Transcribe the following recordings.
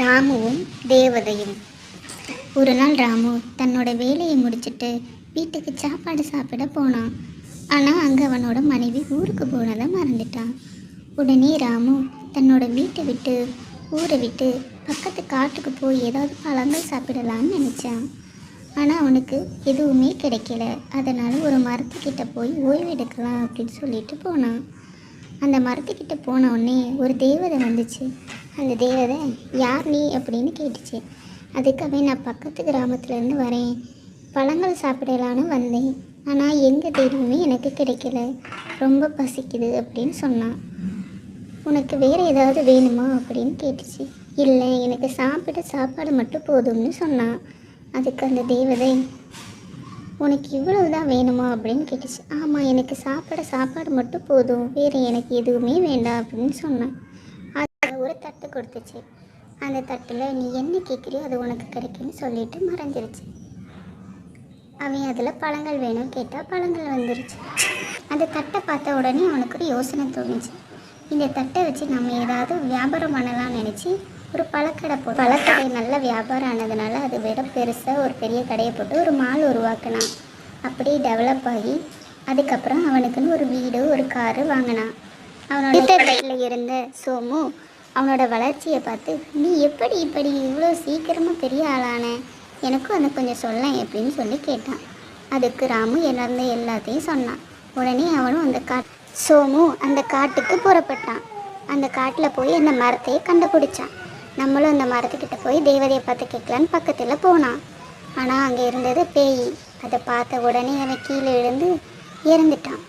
ராமுவும் தேவதையும். ஒரு நாள் ராமு தன்னோட வேலையை முடிச்சுட்டு வீட்டுக்கு சாப்பாடு சாப்பிட போனான். ஆனால் அங்கே அவனோட மனைவி ஊருக்கு போனதை மறந்துட்டான். உடனே ராமு தன்னோட வீட்டை விட்டு ஊரை விட்டு பக்கத்து காட்டுக்கு போய் ஏதாவது பழங்கள் சாப்பிடலான்னு நினச்சான். ஆனால் அவனுக்கு எதுவுமே கிடைக்கல. அதனால் ஒரு மரத்துக்கிட்ட போய் ஓய்வெடுக்கலாம் அப்படின்னு சொல்லிட்டு போனான். அந்த மரத்துக்கிட்ட போன உடனே ஒரு தேவதை வந்துச்சு. அந்த தேவதை யார் நீ? அப்படின்னு கேட்டுச்சு. அதுக்காகவே நான் பக்கத்து கிராமத்துலேருந்து வரேன். பழங்கள் சாப்பிடலான்னு வந்தேன். ஆனால் எங்கே தேடியுமே எனக்கு கிடைக்கல. ரொம்ப பசிக்குது அப்படின்னு சொன்னான். உனக்கு வேறு ஏதாவது வேணுமா? அப்படின்னு கேட்டுச்சு. இல்லை எனக்கு சாப்பிட சாப்பாடு மட்டும் போதும்னு சொன்னான். அதுக்கு அந்த தேவதை உனக்கு இவ்வளவு தான் வேணுமா? அப்படின்னு கேட்டுச்சு. ஆமாம் எனக்கு சாப்பிட சாப்பாடு மட்டும் போதும். வேறு எனக்கு எதுவுமே வேண்டாம். அப்படின்னு சொன்னான். ஒரு தட்டு கொடுத்துச்சு. அந்த தட்டில் நீ என்ன கேட்குறியோ அது உனக்கு கிடைக்கும்னு சொல்லிட்டு மறைஞ்சிருச்சு. அவன் அதில் பழங்கள் வேணும் கேட்டால் பழங்கள் வந்துருச்சு. அந்த தட்டை பார்த்த உடனே அவனுக்கு ஒரு யோசனை தோணுச்சு. இந்த தட்டை வச்சு நம்ம ஏதாவது வியாபாரம் பண்ணலாம்னு நினச்சி ஒரு பழக்கடை போ பழக்கடை நல்ல வியாபாரம் ஆனதுனால அதை விட பெருசாக ஒரு பெரிய கடையை போட்டு ஒரு மால் உருவாக்கினான். அப்படியே டெவலப் ஆகி அதுக்கப்புறம் அவனுக்குன்னு ஒரு வீடு ஒரு காரு வாங்கினான். அவனோட இருந்த சோமு அவனோட வளர்ச்சியை பார்த்து நீ எப்படி இப்படி இவ்வளோ சீக்கிரமாக பெரிய ஆளான? எனக்கும் அதை கொஞ்சம் சொல்லேன் அப்படின்னு சொல்லி கேட்டான். அதுக்கு ராமு நடந்த எல்லாத்தையும் சொன்னான். உடனே அவனும் அந்த காட் சோமு அந்த காட்டுக்கு புறப்பட்டான். அந்த காட்டில் போய் அந்த மரத்தையே கண்டுபிடிச்சான். நம்மளும் அந்த மரத்துக்கிட்ட போய் தேவதையை பார்த்து கேட்கலான்னு பக்கத்தில் போனான். ஆனால் அங்கே இருந்தது பேய். அதை பார்த்த உடனே அவன் கீழே எழுந்து இறந்துட்டான்.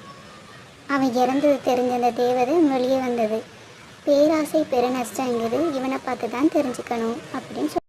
அவன் இறந்தது தெரிஞ்ச அந்த தேவதை வெளியே வந்தது. பேராசை பெருநஷ்டங்கிறது இவனை பார்த்து தான் தெரிஞ்சுக்கணும் அப்படின்னு